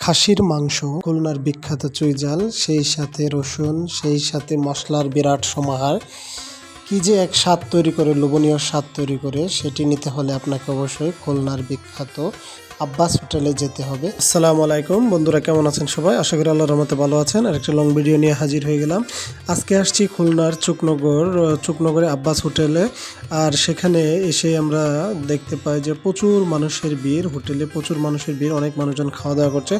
খাসির মাংস খুলনার বিখ্যাত চুইজাল সেই সাথে রসুন সেই সাথে মশলার বিরাট সমাহার। কি যে এক স্বাদ তৈরি করে, লোভনীয় স্বাদ তৈরি করে, সেটি নিতে হলে আপনাকে অবশ্যই খুলনার বিখ্যাত আব্বাস হোটেলে যেতে হবে। আসসালামু আলাইকুম। বন্ধুরা, কেমন আছেন সবাই? আশা করি আল্লাহর রহমতে ভালো আছেন। আর একটা লং ভিডিও নিয়ে হাজির হয়ে গেলাম। আজকে আসছি খুলনার চুকনগর, চুকনগরে আব্বাস হোটেলে। আর সেখানে এসে আমরা দেখতে পাই যে প্রচুর মানুষের ভিড়, হোটেলে প্রচুর মানুষের ভিড়, অনেক মানুষজন খাওয়া দাওয়া করছে।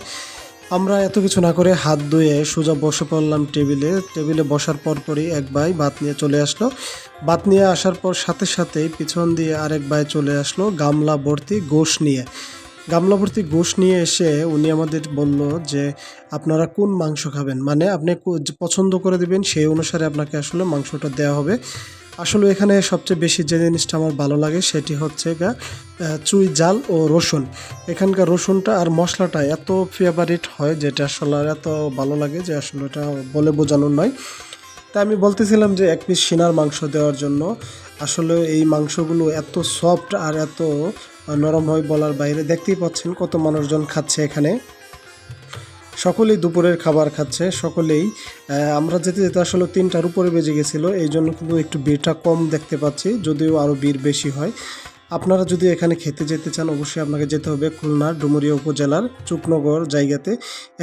আমরা এত কিছু না করে হাত ধুয়ে সোজা বসে পড়লাম টেবিলে। টেবিলে বসার পর পরই এক ভাই ভাত নিয়ে চলে আসলো। ভাত নিয়ে আসার পর সাথে সাথেই পিছন দিয়ে আরেক ভাই চলে আসলো গামলা ভর্তি গোশ নিয়ে। গামলা ভর্তি গোশ নিয়ে এসে উনি আমাদের বলল যে, আপনারা কোন মাংস খাবেন? মানে আপনি পছন্দ করে দিবেন, সেই অনুসারে আপনাকে আসলে মাংসটা দেওয়া হবে। আসলে এখানে সবচেয়ে বেশি যে জিনিসটা আমার ভালো লাগে সেটি হচ্ছে গা চুই জাল ও রসুন। এখানকার রসুনটা আর মশলাটা এত ফেভারিট হয় যেটা আসলে এত ভালো লাগে যে আসলে এটা বলে বোঝানোর নয়। তা আমি বলতেছিলাম যে এক পিস সিনার মাংস দেওয়ার জন্য আসলে এই মাংসগুলো এত সফট আর এত নরম হয় বলার বাইরে দেখতেই পাচ্ছেন কত মানুষজন খাচ্ছে এখানে। সকলেই দুপুরের খাবার খাচ্ছে, সকলেই আমরা যেতে যেতে আসলে তিনটার উপরে বেজে গেছিল, এই জন্য কিন্তু একটু ভিড়টা কম দেখতে পাচ্ছি, যদিও আরও ভিড় বেশি হয়। আপনারা যদি এখানে খেতে যেতে চান, অবশ্যই আপনাকে যেতে হবে খুলনার ডুমুরিয়া উপজেলার চুকনগর জায়গাতে।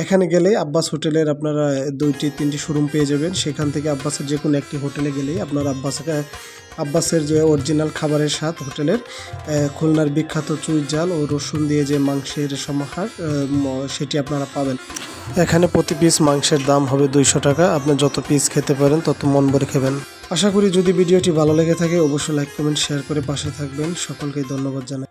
এখানে গেলেই আব্বাস হোটেলের আপনারা দুইটি, তিনটি শোরুম পেয়ে যাবেন। সেখান থেকে আব্বাসের যে কোনো একটি হোটেলে গেলেই আপনারা আব্বাসকে, আব্বাসের যে অরিজিনাল খাবারের স্বাদ হোটেলের খুলনার বিখ্যাত চুই জাল ও রসুন দিয়ে যে মাংসের সমাহার সেটি আপনারা পাবেন। এখানে প্রতি পিস মাংসের দাম হবে দুইশো টাকা। আপনি যত পিস খেতে পারেন, তত মন ভরে খেবেন। আশা করি যদি ভিডিওটি ভালো লেগে থাকে, অবশ্যই লাইক কমেন্ট শেয়ার করে পাশে থাকবেন। সকলকে ধন্যবাদ জানাই।